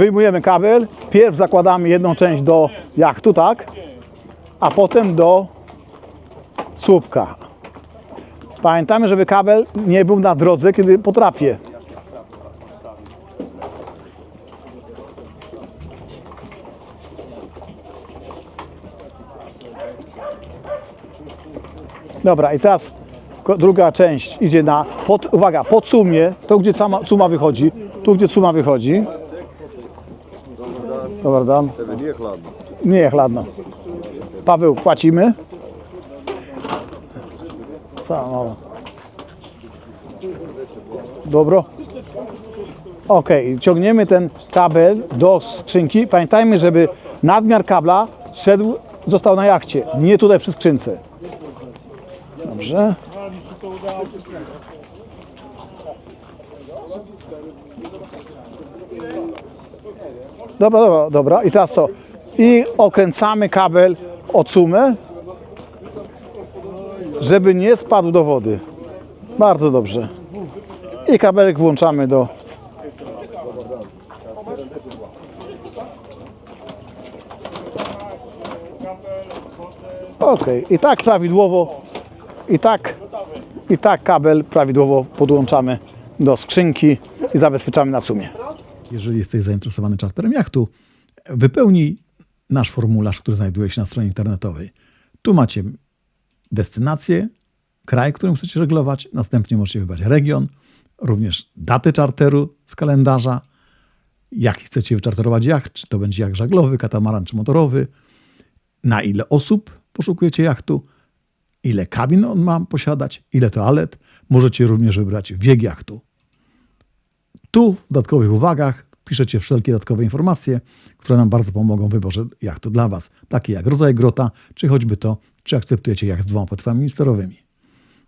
wyjmujemy kabel, pierw zakładamy jedną część do jachtu, tak? A potem do słupka. Pamiętamy, żeby kabel nie był na drodze, kiedy potrapie. Dobra, i teraz druga część idzie na, pod, uwaga, pod sumie, to gdzie cama, suma wychodzi, tu gdzie suma wychodzi. Dobra, dam. Tebe nije hladno. Nie, chladno. Paweł, płacimy. Samo. Dobro. Ok, ciągniemy ten kabel do skrzynki. Pamiętajmy, żeby nadmiar kabla szedł, został na jachcie, nie tutaj przy skrzynce. Dobrze. Dobra, dobra, dobra. I teraz co? I okręcamy kabel od sumy, żeby nie spadł do wody. Bardzo dobrze. I kabelek włączamy do. Ok, i tak prawidłowo, i tak, i tak kabel prawidłowo podłączamy do skrzynki i zabezpieczamy na sumie. Jeżeli jesteś zainteresowany czarterem jachtu, wypełnij nasz formularz, który znajduje się na stronie internetowej. Tu macie destynację, kraj, którym chcecie żeglować, następnie możecie wybrać region, również datę czarteru z kalendarza, jaki chcecie wyczarterować jacht, czy to będzie jacht żaglowy, katamaran czy motorowy, na ile osób poszukujecie jachtu, ile kabin on ma posiadać, ile toalet. Możecie również wybrać wiek jachtu. Tu w dodatkowych uwagach piszecie wszelkie dodatkowe informacje, które nam bardzo pomogą w wyborze jachtu dla Was, takie jak rodzaj grota, czy choćby to, czy akceptujecie jacht z dwoma płetwami sterowymi.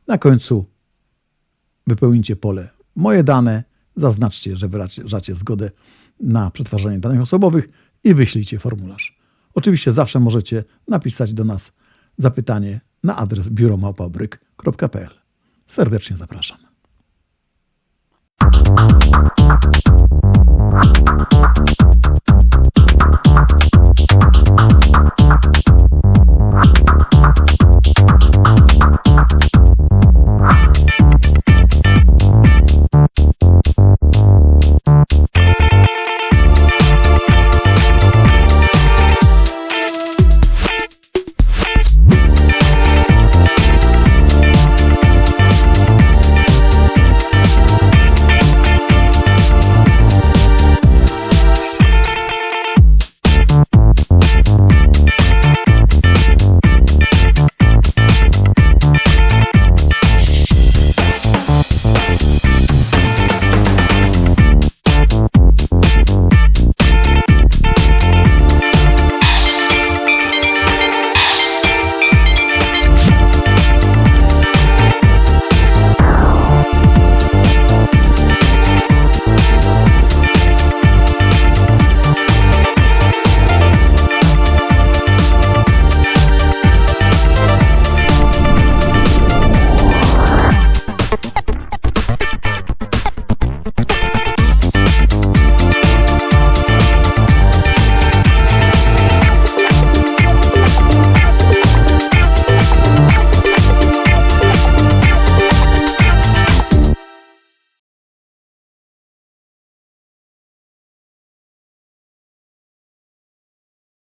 Na końcu wypełnijcie pole moje dane, zaznaczcie, że wyrażacie zgodę na przetwarzanie danych osobowych i wyślijcie formularz. Oczywiście zawsze możecie napisać do nas zapytanie na adres biuromałpabryk.pl. Serdecznie zapraszam. Thank you.